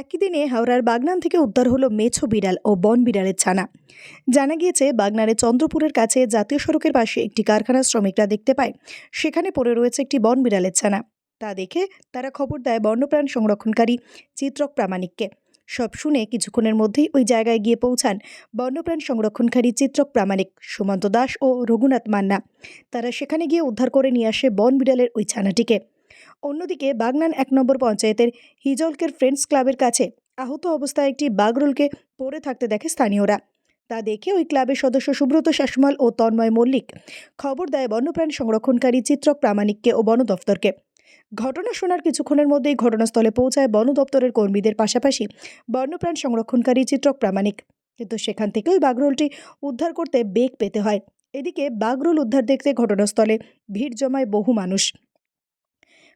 একই দিনে হাওড়ার বাগনান থেকে উদ্ধার হলো মেছো বিড়াল ও বন বিড়ালের ছানা। জানা গিয়েছে বাগনারে চন্দ্রপুরের কাছে জাতীয় সড়কের পাশে একটি কারখানার শ্রমিকরা দেখতে পায়, সেখানে পড়ে রয়েছে একটি বন বিড়ালের ছানা। তা দেখে তারা খবর দেয় বন্যপ্রাণ সংরক্ষণকারী চিত্রক প্রামাণিককে। সব শুনে কিছুক্ষণের মধ্যেই ওই জায়গায় গিয়ে পৌঁছান বন্যপ্রাণ সংরক্ষণকারী চিত্রক প্রামাণিক সুমন্ত দাস ও রঘুনাথ মান্না। তারা সেখানে গিয়ে উদ্ধার করে নিয়ে আসে বন বিড়ালের ওই ছানাটিকে। অন্যদিকে বাগনান এক নম্বর পঞ্চায়েতের হিজলকের ফ্রেন্ডস ক্লাবের কাছে আহত অবস্থায় একটি বাগরোলকে পড়ে থাকতে দেখে স্থানীয়রা। তা দেখে ওই ক্লাবের সদস্য সুব্রত শাসমল ও তন্ময় মল্লিক খবর দেয় বন্যপ্রাণ সংরক্ষণকারী চিত্রক প্রামাণিককে ও বন দফতরকে ঘটনা শোনার কিছুক্ষণের মধ্যেই ঘটনাস্থলে পৌঁছায় বন দপ্তরের কর্মীদের পাশাপাশি বন্যপ্রাণ সংরক্ষণকারী চিত্রক প্রামাণিক। কিন্তু সেখান থেকে ওই বাগরোলটি উদ্ধার করতে বেগ পেতে হয়। এদিকে বাগরোল উদ্ধার দেখতে ঘটনাস্থলে ভিড় জমায় বহু মানুষ।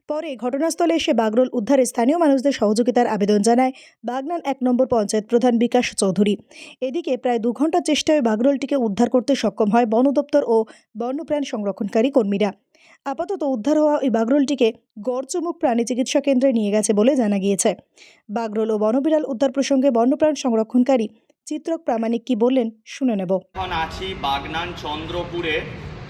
পরে ঘটনাস্থলে এসে বাগরোল উদ্ধারে স্থানীয় মানুষদের সহযোগিতার আবেদন জানায় বাগনান এক নম্বর পঞ্চায়েত প্রধান বিকাশ চৌধুরী। এদিকে প্রায় দু ঘণ্টা চেষ্টায় বাগরোলটিকে উদ্ধার করতে সক্ষম হয় বন দপ্তর ও বন্যপ্রাণ সংরক্ষণকারী কর্মীরা। আপাতত উদ্ধার হওয়া ওই বাগরোলটিকে গড়চুমুক প্রাণী চিকিৎসা কেন্দ্রে নিয়ে গেছে বলে জানা গিয়েছে। বাগরোল ও বনবিড়াল উদ্ধার প্রসঙ্গে বন্যপ্রাণ সংরক্ষণকারী চিত্রক প্রামাণিক কি বললেন শুনে নেব। এখন আছি বাগনান চন্দ্রপুরে।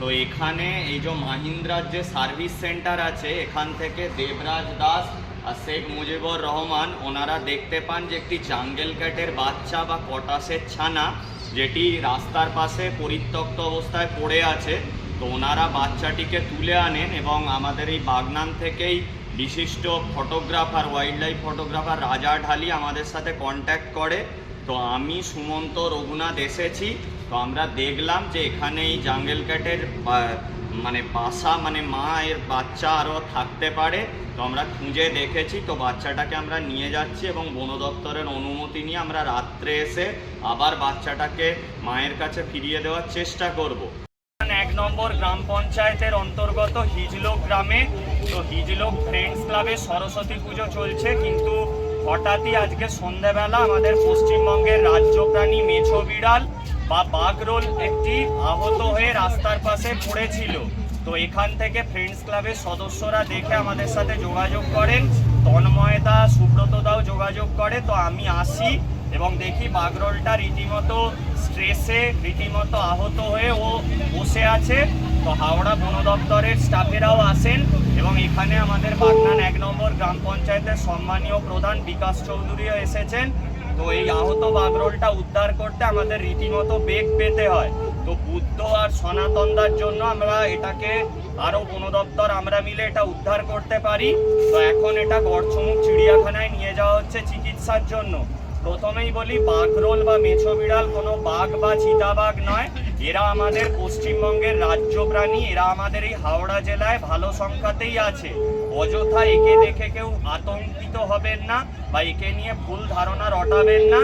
তো এখানে এই যে মাহিন্দ্রার যে সার্ভিস সেন্টার আছে, এখান থেকে দেবরাজ দাস আর শেখ মুজিবুর রহমান, ওনারা দেখতে পান যে একটি জাঙ্গেল ক্যাটের বাচ্চা বা কটাসের ছানা যেটি রাস্তার পাশে পরিত্যক্ত অবস্থায় পড়ে আছে। তো ওনারা বাচ্চাটিকে তুলে আনেন এবং আমাদের এই বাগনান থেকেই বিশিষ্ট ফটোগ্রাফার ওয়াইল্ড লাইফ ফটোগ্রাফার রাজা ঢালি আমাদের সাথে কন্ট্যাক্ট করে। তো আমি সুমন্ত রঘুনাথ এসেছি। তো আমরা দেখলাম যে এখানে এই জাঙ্গেল ক্যাটের মানে বাসা মানে মা এর বাচ্চা আরও থাকতে পারে। তো আমরা খুঁজে দেখেছি, তো বাচ্চাটাকে আমরা নিয়ে যাচ্ছি এবং বন দপ্তরের অনুমতি নিয়ে আমরা রাত্রে এসে আবার বাচ্চাটাকে মায়ের কাছে ফিরিয়ে দেওয়ার চেষ্টা করব। এক নম্বর গ্রাম পঞ্চায়েতের অন্তর্গত হিজলোক গ্রামে, তো হিজলোক ফ্রেন্ডস ক্লাবে সরস্বতী পুজো চলছে, কিন্তু হঠাৎই আজকে সন্ধ্যাবেলা আমাদের পশ্চিমবঙ্গের রাজ্য প্রাণী মেছো বিড়াল বা বাঘরোল একটি আহত হয়ে রাস্তার পাশে পড়েছিল। তো এখান থেকে ফ্রেন্ডস ক্লাবের সদস্যরা দেখে আমাদের সাথে যোগাযোগ করেন। তন্ময়দা সুব্রতদাও যোগাযোগ করে। তো আমি আসি এবং দেখি বাগরোলটা রীতিমতো স্ট্রেসে রীতিমতো আহত হয়ে ও বসে আছে। তো হাওড়া বন দপ্তরের স্টাফেরাও আসেন এবং এখানে আমাদের বাগনান এক নম্বর গ্রাম পঞ্চায়েতের সম্মানীয় প্রধান বিকাশ চৌধুরীও এসেছেন। তো এই আহত বাগরোলটা উদ্ধার করতে আমাদের রীতিমতো বেগ পেতে হয়। তো বুদ্ধ আর সনাতনদার জন্য আমরা এটাকে আরও বন দপ্তর আমরা মিলে এটা উদ্ধার করতে পারি। তো এখন এটা গড়ছমুখ চিড়িয়াখানায় নিয়ে যাওয়া হচ্ছে চিকিৎসার জন্য। প্রথমেই বলি বাঘরোল বা মেছো বিড়াল কোনো বাঘ বা চিতাবাঘ নয়। এরা আমাদের পশ্চিমবঙ্গের রাজ্য প্রাণী, এরা আমাদের এই হাওড়া জেলায় ভালো সংখ্যাতেই আছে। অযথা একে দেখে কেউ আতঙ্কিত হবেন না বা একে নিয়ে ভুল ধারণা রটাবেন না।